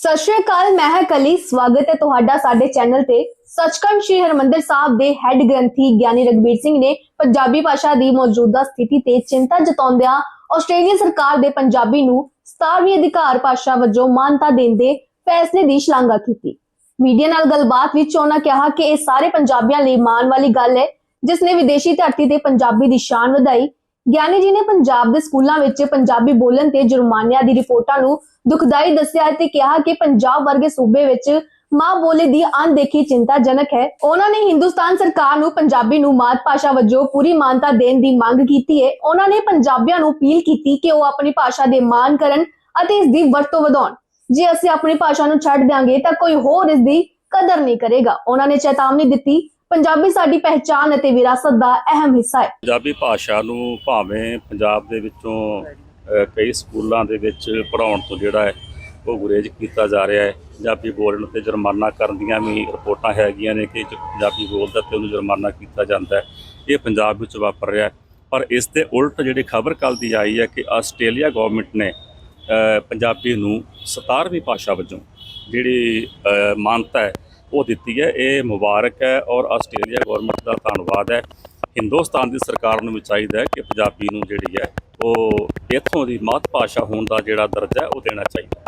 ਸਤਿ ਸ਼੍ਰੀ ਅਕਾਲ, ਮੈਂ ਹਾਂ ਕਲੀ, ਸਵਾਗਤ ਹੈ ਤੁਹਾਡਾ ਸਾਡੇ ਚੈਨਲ ਤੇ। ਸੱਚਖੰਡ ਸ਼੍ਰੀ ਹਰਮੰਦਰ ਸਾਹਿਬ ਦੇ ਹੈੱਡ ਗ੍ਰੰਥੀ ਗਿਆਨੀ ਰਗਬੀਰ ਸਿੰਘ ਨੇ ਪੰਜਾਬੀ ਭਾਸ਼ਾ ਦੀ ਮੌਜੂਦਾ ਸਥਿਤੀ ਤੇ ਚਿੰਤਾ ਜਤਾਉਂਦਿਆਂ ਆਸਟ੍ਰੇਲੀਆ ਸਰਕਾਰ ਦੇ ਪੰਜਾਬੀ ਨੂੰ 17ਵੀਂ ਅਧਿਕਾਰ ਭਾਸ਼ਾ ਵਜੋਂ ਮਾਨਤਾ ਦੇਣ ਦੇ ਫੈਸਲੇ ਦੀ ਸ਼ਲਾਘਾ ਕੀਤੀ। ਮੀਡੀਆ ਨਾਲ ਗੱਲਬਾਤ ਵਿੱਚ ਉਹਨਾਂ ਕਿਹਾ ਕਿ ਇਹ ਸਾਰੇ ਪੰਜਾਬੀਆਂ ਲਈ ਮਾਣ ਵਾਲੀ ਗੱਲ ਹੈ, ਜਿਸ ਨੇ ਵਿਦੇਸ਼ੀ ਧਰਤੀ ਤੇ ਪੰਜਾਬੀ ਦੀ ਸ਼ਾਨ ਵਧਾਈ ਗਿਆਨੀ ਜੀ ਨੇ ਪੰਜਾਬ ਦੇ ਸਕੂਲਾਂ ਵਿੱਚ ਪੰਜਾਬੀ ਬੋਲਣ ਤੇ ਜੁਰਮਾਨਿਆਂ ਦੀ ਰਿਪੋਰਟਾਂ ਨੂੰ ਦੁਖਦਾਈ ਦੱਸਿਆ ਤੇ ਕਿਹਾ ਕਿ ਪੰਜਾਬ ਵਰਗੇ ਸੂਬੇ ਵਿੱਚ ਮਾਂ ਬੋਲੀ ਦੀ ਅਣਦੇਖੀ ਚਿੰਤਾਜਨਕ ਹੈ। ਉਹਨਾਂ ਨੇ ਹਿੰਦੁਸਤਾਨ ਸਰਕਾਰ ਨੂੰ ਪੰਜਾਬੀ ਨੂੰ ਮਾਤ ਭਾਸ਼ਾ ਵਜੋਂ ਪੂਰੀ ਮਾਨਤਾ ਦੇਣ ਦੀ ਮੰਗ ਕੀਤੀ ਹੈ। ਉਹਨਾਂ ਨੇ ਪੰਜਾਬੀਆਂ ਨੂੰ ਅਪੀਲ ਕੀਤੀ ਕਿ ਉਹ ਆਪਣੀ ਭਾਸ਼ਾ ਦੇ ਮਾਣ ਕਰਨ ਅਤੇ ਇਸ ਦੀ ਵਰਤੋਂ ਵਧਾਉਣ। ਜੇ ਅਸੀਂ ਆਪਣੀ ਭਾਸ਼ਾ ਨੂੰ ਛੱਡ ਦਿਆਂਗੇ ਤਾਂ ਕੋਈ ਹੋਰ ਇਸ ਦੀ ਕਦਰ ਨਹੀਂ ਕਰੇਗਾ। ਉਹਨਾਂ ਨੇ ਚੇਤਾਵਨੀ ਦਿੱਤੀ ਪੰਜਾਬੀ ਸਾਡੀ ਪਹਿਚਾਣ ਅਤੇ ਵਿਰਾਸਤ ਦਾ ਅਹਿਮ ਹਿੱਸਾ ਹੈ। ਪੰਜਾਬੀ ਭਾਸ਼ਾ ਨੂੰ ਭਾਵੇਂ ਪੰਜਾਬ ਦੇ ਵਿੱਚੋਂ ਕਈ ਸਕੂਲਾਂ ਦੇ ਵਿੱਚ ਪੜਾਉਣ ਤੋਂ ਜਿਹੜਾ ਹੈ, ਉਹ ਗੁਰੇਜ਼ ਕੀਤਾ ਜਾ ਰਿਹਾ ਹੈ। ਪੰਜਾਬੀ ਬੋਲਣ ਤੇ ਜੁਰਮਾਨਾ ਕਰਨ ਦੀਆਂ ਵੀ ਰਿਪੋਰਟਾਂ ਹੈਗੀਆਂ ਨੇ ਕਿ ਪੰਜਾਬੀ ਬੋਲਦਾ ਤੇ ਉਹਨੂੰ ਜੁਰਮਾਨਾ ਕੀਤਾ ਜਾਂਦਾ ਹੈ। ਇਹ ਪੰਜਾਬ ਵਿੱਚ ਵਾਪਰ ਰਿਹਾ ਹੈ। ਪਰ ਇਸ ਦੇ ਉਲਟ ਜਿਹੜੀ ਖਬਰ ਕੱਲ ਦੀ ਆਈ ਹੈ ਕਿ ਆਸਟ੍ਰੇਲੀਆ ਗਵਰਨਮੈਂਟ ਨੇ ਪੰਜਾਬੀ ਨੂੰ 17ਵੀਂ ਭਾਸ਼ਾ ਵਜੋਂ ਜਿਹੜੀ ਮਾਨਤਾ ਹੈ ਉਹ ਦਿੱਤੀ ਹੈ। ਇਹ ਮੁਬਾਰਕ ਹੈ ਔਰ ਆਸਟ੍ਰੇਲੀਆ ਗਵਰਨਮੈਂਟ ਦਾ ਧੰਨਵਾਦ ਹੈ। ਹਿੰਦੁਸਤਾਨ ਦੀ ਸਰਕਾਰ ਨੂੰ ਵੀ ਚਾਹੀਦਾ ਹੈ ਕਿ ਪੰਜਾਬੀ ਨੂੰ ਜਿਹੜੀ ਹੈ ਉਹ ਇੱਥੋਂ ਦੀ ਮਾਤ ਭਾਸ਼ਾ ਹੋਣ ਦਾ ਜਿਹੜਾ ਦਰਜਾ ਹੈ ਉਹ ਦੇਣਾ ਚਾਹੀਦਾ